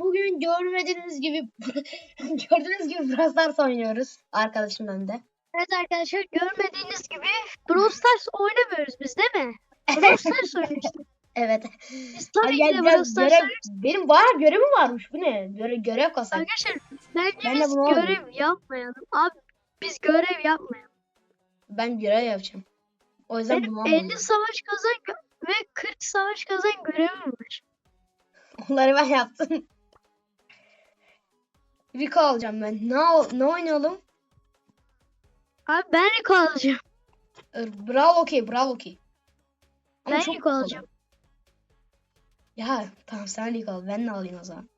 bugün görmediğiniz gibi gördüğünüz gibi Brawl Stars oynuyoruz arkadaşım önünde. Evet arkadaşlar görmediğiniz gibi Brawl Stars oynamıyoruz biz değil mi? Brawl Stars oynuyoruz. Evet. Biz tabii gel ki de Brawl Stars görev, benim bayağı görevim varmış bu ne? Göre, görev kasak. Arkadaşlar bence Ben biz görev yapmayalım. Abi biz görev yapmayalım. Ben görev yapacağım. O yüzden Benim almadım. 50 savaş kazan ve 40 savaş kazan görevim var. Onları ben yaptım. Rico alacağım ben. Ne, ne oynayalım? Abi ben Rico alacağım. Ee, Bravo okey, bravo okey. Ben çok Rico alacağım. Ya tamam sen Rico al. Ben de alayım o zaman.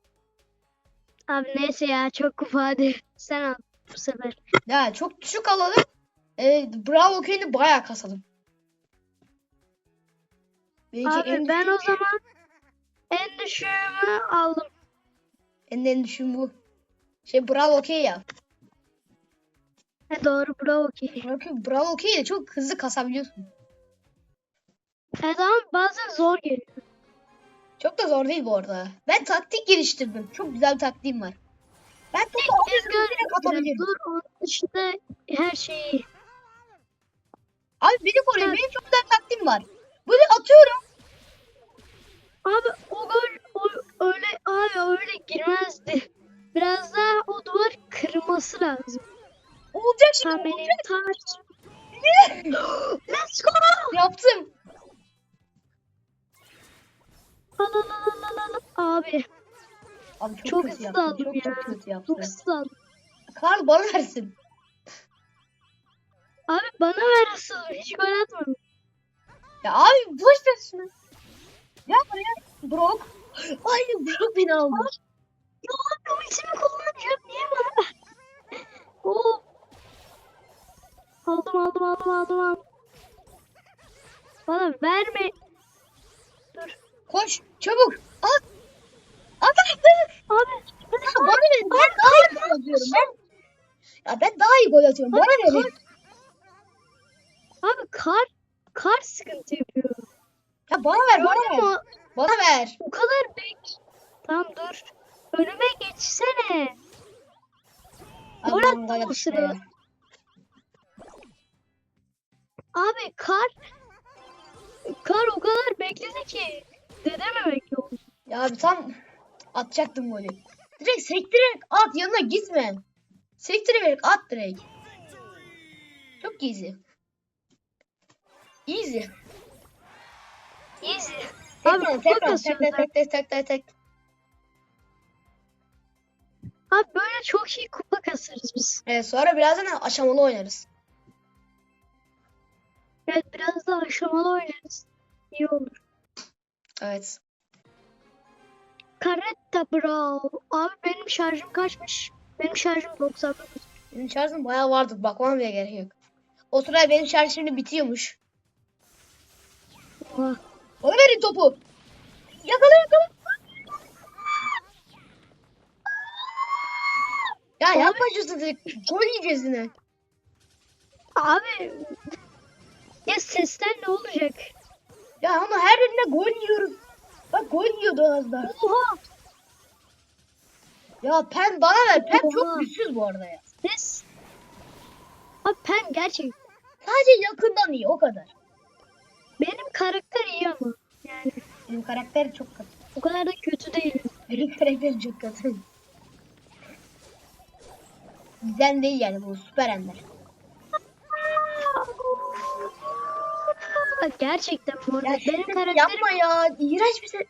Abi neyse ya çok kupa hadi. Sen al bu sefer. Ya çok düşük alalım. Ee, bravo okeyini bayağı kasalım. Belki Abi en, ben o zaman en düşüğümü aldım. en, en düşün bu. Şey bravo okey ya. He doğru bravo ki. Bravo, bravo okey de çok hızlı kasabiliyorsun. Evet ama bazen zor geliyor. Çok da zor değil bu arada. Ben taktik geliştirdim. Çok güzel bir taktiğim var. Ben topu Biz direkt atabilirim. Dur onun dışında her şeyi. Abi beni koruyun. Evet. Benim çok güzel bir taktiğim var. Böyle atıyorum. Abi o gol o, öyle abi öyle girmezdi. Biraz daha o duvar kırması lazım. Olacak şimdi. Tam benim olacak. taç. Let's go. Yaptım. La. Abi Abi çok, Çok kötü aldım Çok, ya. çok kötü yaptım. çok hızlı aldım. Karl bana versin. Abi bana ver asıl hiç gol atmadım. Ya abi boş ver şunu. Ya buraya Brock. Ay Brock beni aldı. Ya abi ultimi kullanacağım niye bana? Oo. Aldım aldım aldım aldım aldım. Bana verme. Koş çabuk. At at. Abi Ya bana verin. Ben daha iyi gol atıyorum. Ben... Ya ben daha iyi gol atıyorum. Bana Abi, verin. Abi kar kar sıkıntı yapıyor. Ya bana ver bana ver. Bana ver. O kadar bek. Tamam dur. Önüme geçsene. O işte. sırada. Abi kar kar o kadar bekledi ki dedememek yok. Ya abi tam atacaktım golü. Direkt sektirerek at yanına gitme. Sektirerek at direkt. Çok easy. Easy. Easy. Abi Abi tek kupa tek tek kasıyoruz. tek tek tek tek tek. Abi böyle çok iyi kupa kasarız biz. Evet sonra birazdan aşamalı oynarız. Evet biraz daha aşamalı oynarız. İyi olur. Evet. Caretta bro. Abi benim şarjım kaçmış? Benim şarjım 99. Benim şarjım bayağı vardı. Bakmam bile gerek yok. O sırada benim şarj şimdi bitiyormuş. Oha. Bana verin topu. Yakala yakala. Ya yapma sıdık. Gol yiyeceğiz yine. Abi ya sesten ne olacak? Ya ama her yerine gol yiyoruz. Bak gol yiyordu az daha. Oha. Ya Pen bana ver. Pen Oha. çok güçsüz bu arada ya. Ses. Abi pen gerçek. Sadece yakından iyi o kadar. Benim karakter iyi ama. Yani Benim karakter çok kötü. o kadar da kötü değil. Benim karakterim çok kötü. Bizden değil yani bu süper ender. Bak gerçekten bu arada Ya benim karakterim yapma ya. İğrenç bir şey.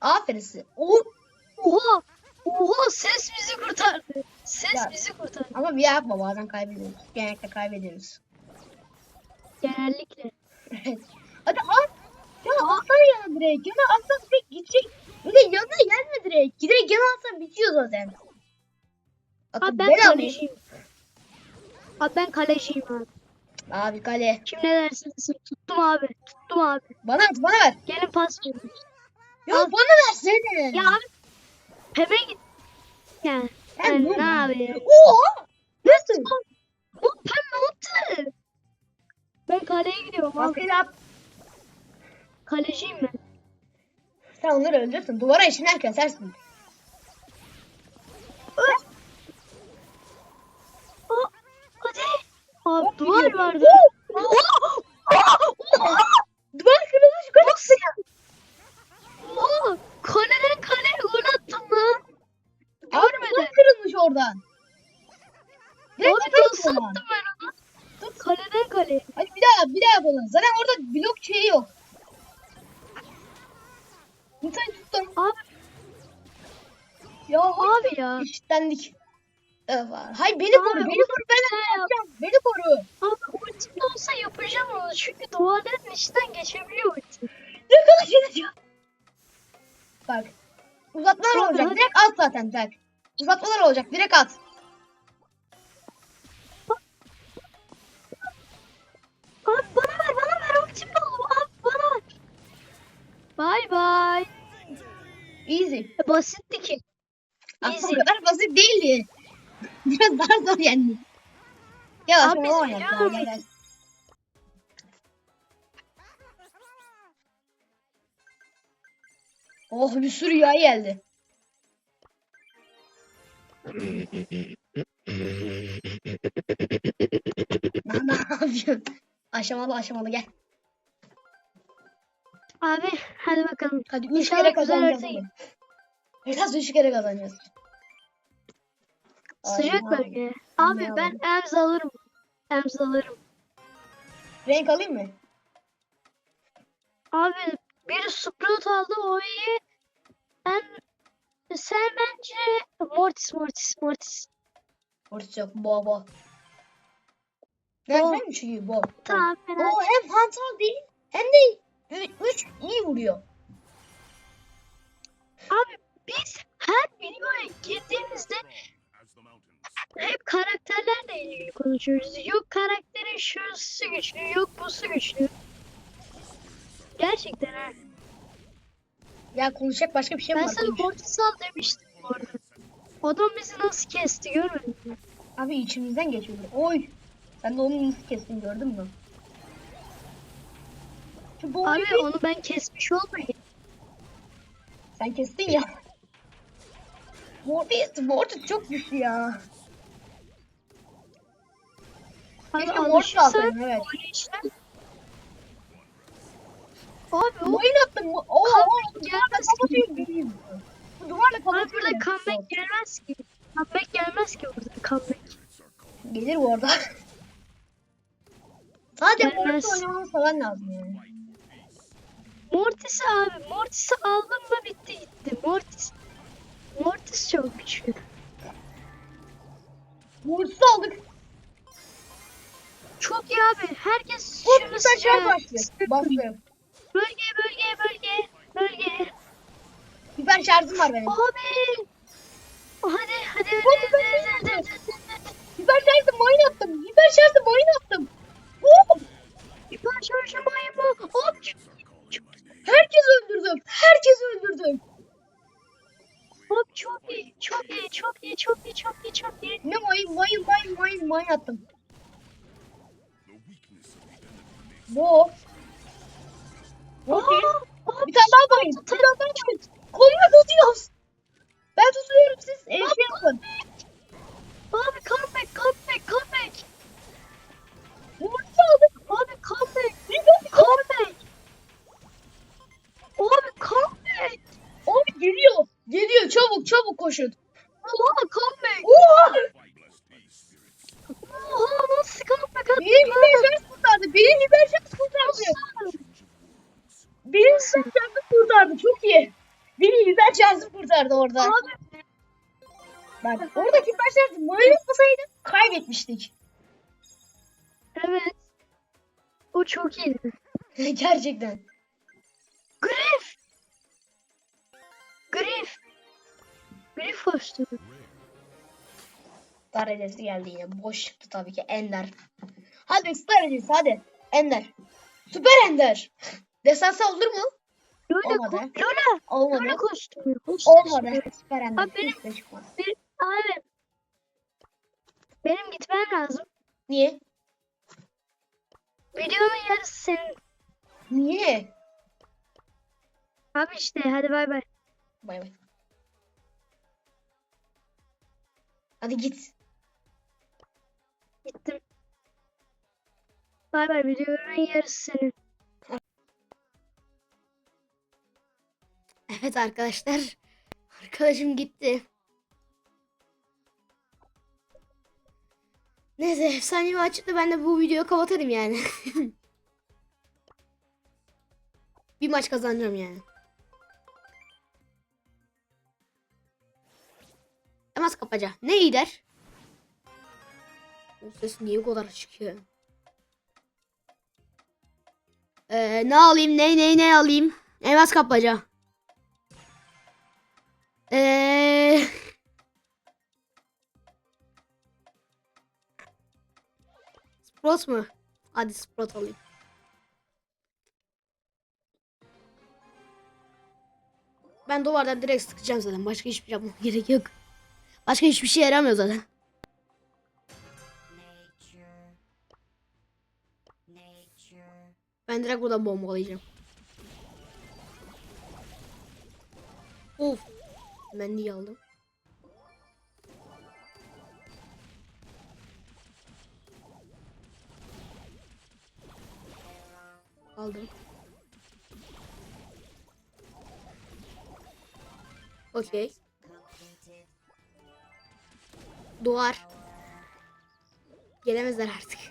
Aferin size. O, Oha! Oha ses bizi kurtardı. Ses Ya. bizi kurtardı. ama bir yapma bazen kaybediyoruz. Genellikle kaybediyoruz. Genellikle. Evet. Hadi at. Ya atsana yana direkt. Yana atsan direkt gidecek. Bir de yanına gelme direkt. Direkt yana atsan bitiyor zaten. Abi ben ben kaleciyim. Abi ben kaleciyim abi. Abi kale. Kim ne dersin desin. Tuttum abi. Tuttum abi. Bana at bana ver. Gelin pas verin. Ya Al. bana versene. Ya abi. Peme git. Yani. Ben yani ne abi? Oha. Nasıl? Bu pem ne yaptı? Ben kaleye gidiyorum abi. Baskıyla at. Kaleciyim ben. Sen onları öldürürsün. Duvara işinden kesersin. Abi duvar vardı. Duvar kırılmış gol ya? Oha! Kaleden kaleye gol attım lan. Abi Görmedim. duvar kırılmış oradan. Direkt Abi nasıl attım ben onu? Kaleden kaleye. Hadi bir daha bir daha yapalım. Zaten orada blok şeyi yok. Lütfen tuttum. Abi, Ya abi ya. eşitlendik. Evet. Hayır beni Abi, beni yap- yapacağım. Beni koru. Abi ultim olsa yapacağım onu. Çünkü duvarların içinden geçebiliyor ultim. Kadar gideceğim. Bak. Uzatmalar Abi, olacak. hadi. Direkt at zaten bak. Uzatmalar olacak. Direkt at. Abi bana ver bana ver ultim dolu. Abi bana ver. Bye bye. Easy. Basitti ki. Aslında Easy. o kadar basit değildi. Biraz daha zor yani. Ya Abi, oynayalım. biliyorum. Tamam, gel. Oh bir sürü yağ geldi. Ne yapıyorsun? Aşamalı aşamalı gel. Abi hadi bakalım. Hadi üç İnşallah kere kazanacağız. Biraz üç kere kazanacağız. Sıcak Aynen. bölge. Abi Ne ben emz alırım. Emz alırım. Renk alayım mı? Abi bir Sprout aldı o iyi. Ben sen bence Mortis Mortis Mortis. Orası yok. Boğa boğa. Sen mi çünkü boğa? Tamam ben O hem hantal değil hem de ü- üç iyi vuruyor. Abi biz her videoya girdiğimizde hep karakterlerle ilgili konuşuyoruz. Yok karakterin şusu güçlü, yok busu güçlü. Gerçekten ha. Ya konuşacak başka bir şey mi Ben var? sana Konuş. Mortis al demiştim bu arada. Adam bizi nasıl kesti görmedin mi? Abi içimizden geçiyor. Oy. Sen de onun nasıl kestin gördün mü? Şu Abi bir- onu ben kesmiş olmayayım. Sen kestin ya. Mortis, Mortis çok güçlü ya. Abi Mortis alışırsan evet. Abi o Mayın attım. Oo, oo, Comeback duvarla kapatıyor. Bu duvarla Abi kapatıyor. burada ya. comeback gelmez ki. Comeback gelmez ki burada comeback. Gelir bu arada. Sadece. Mortis oynamanı seven lazım yani. Mortis'i abi Mortis'i aldım mı bitti gitti. Mortis. Mortis çok güçlü. Mortis'i aldık. Çok iyi abi. Herkes Bu aşağı sıcak- başlıyor. Başlıyor. Bölge bölge bölge. Bölge. Hiper şarjım var benim. Abi. Hadi hadi hadi. Hadi, hadi. Hiper şarjım mayın attım. Hiper şarjım mayın attım. Oo, Hiper şarjı maymun. Hop. herkes öldürdüm. Herkes öldürdüm. Hop çok iyi. Çok iyi. Çok iyi. Çok iyi. Çok iyi. Çok iyi. Ne mayın mayın mayın mayın mayın attım. Bu. Okey. Aa, abi, Bir tane daha mayın. Bir tane daha mayın. Kolunu tutuyoruz. Ben tutuyorum siz. E, şey yapın. Abi comeback comeback comeback. Mortis'i aldık. Abi comeback. Comeback. Abi comeback. Abi geliyor. Geliyor. Çabuk çabuk koşun. Oha comeback. Oha! Oha nasıl comeback attın Benim lan? hiper şarj kurtardı. Benim hiper şarj kurtardı. Nasıl? Benim hiper şarjı kurtardı. Çok iyi. Benim hiper kurtardı orada. Abi Bak oradaki şarjı mayın atmasaydı kaybetmiştik. evet. O çok iyiydi. Gerçekten. Griff. Griff. Griff hoştu. Star hediyesi geldi yine. Boş çıktı tabii ki. Ender. Hadi star hediyesi hadi. Ender. Süper Ender. Destansı olur mu? Lola, Olmadı. ko- Lola. Olmadı. Lola kostümü. Hoştu Olmadı. Süper Ender. Abi benim- Hiç. Bir, abi. Benim gitmem lazım. Niye? Videonun yarısı senin. Niye? Abi işte hadi bay bay. Bay bay. Hadi git. Gittim. Bay bay videonun yarısı senin. Evet arkadaşlar. Arkadaşım gitti. Neyse efsanevi açıkta ben de bu videoyu kapatırım yani. bir maç kazanacağım yani. Temas kapaca. Ne gider? O ses niye bu kadar çıkıyor? Ee, ne alayım? Ne ne ne alayım? Elmas kapaca. Eee Sprout mu? Hadi Sprout alayım. Ben duvardan direkt sıkacağım zaten. Başka hiçbir şey yapmam gerek yok. Başka hiçbir şey yaramıyor zaten. Ben direkt buradan bombalayacağım. Of. Ben niye aldım? Aldım. Okey. Duvar. Gelemezler artık.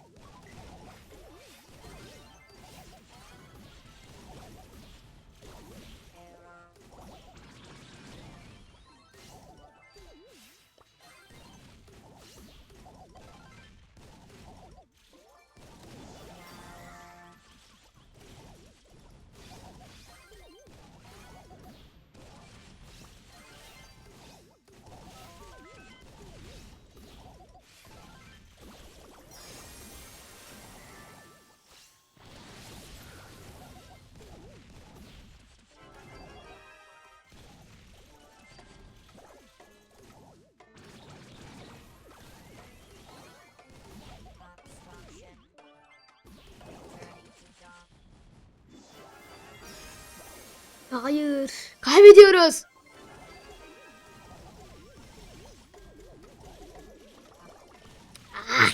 Hayır. Kaybediyoruz. Ah.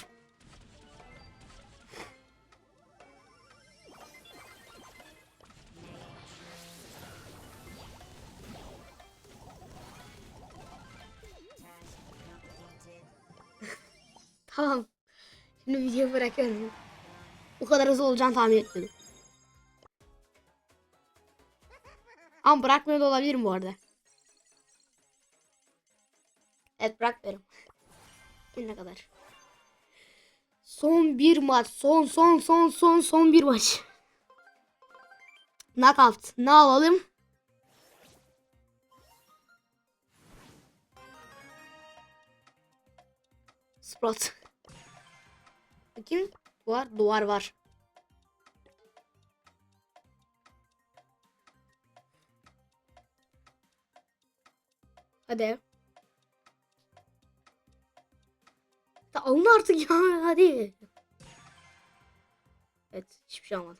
Tamam. Şimdi videoyu bırakıyorum. Bu kadar hızlı olacağını tahmin etmedim. Ama bırakmıyor da olabilirim bu arada. Evet bırakmıyorum. ne kadar? Son bir maç. Son son son son son bir maç. Knockout. Ne alalım? Sprout. Bakayım. Duvar. Duvar var. Hadi. Da alın artık ya. Hadi. Evet. Hiçbir şey olmadı.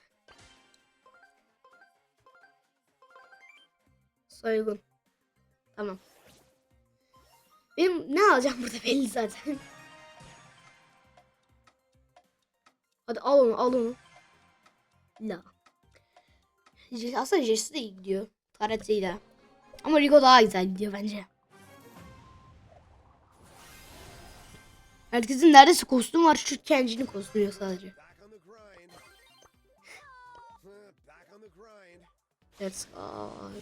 Soygun. Tamam. Benim ne alacağım burada belli zaten. Hadi al onu al onu. La. Aslında Jesse de iyi gidiyor. Karate'yle. Ama Rigo daha güzel gidiyor bence. Herkesin neredeyse kostüm var. Şu Kenji'nin kostümü yok sadece. Evet.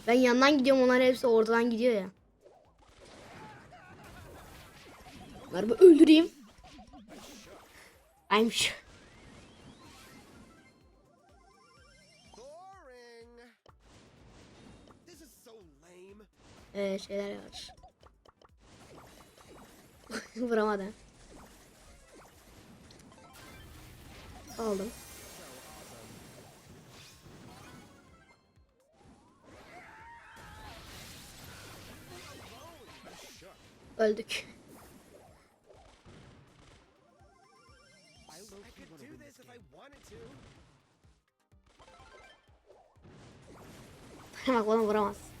Ben yandan gidiyorum. Onlar hepsi oradan gidiyor ya. Bunları bir öldüreyim. So lame. Ee, şeyler var. Vuramadım. Aldım. Öldük. Bak onu vuramaz.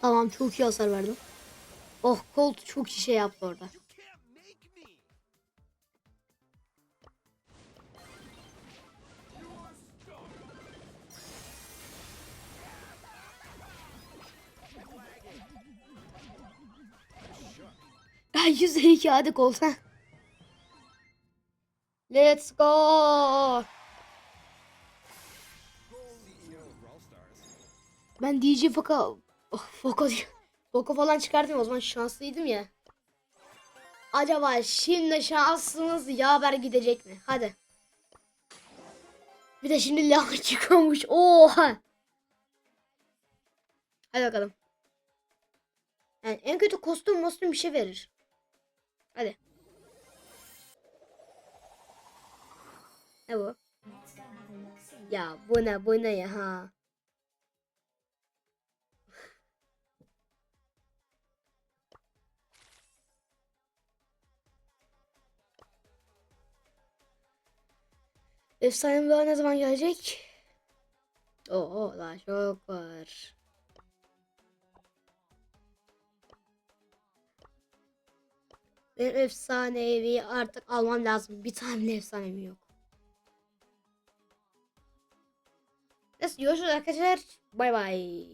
Tamam çok iyi hasar verdim. Oh Colt çok iyi şey yaptı orada. Ya 152 hadi Colt. Let's go. Ben DJ Foka oh, Foka diyor. Foka falan çıkardım o zaman şanslıydım ya. Acaba şimdi şansımız yaver gidecek mi? Hadi. Bir de şimdi lav çıkıyormuş. Oha. Hadi bakalım. Yani en kötü kostüm mostüm bir şey verir. Hadi. Ne bu? Ya bu ne bu ne ya ha. Efsane daha ne zaman gelecek? Oo daha çok var. Benim efsanevi artık almam lazım. Bir tane bile efsanevi yok. Neyse görüşürüz arkadaşlar. Bay bay.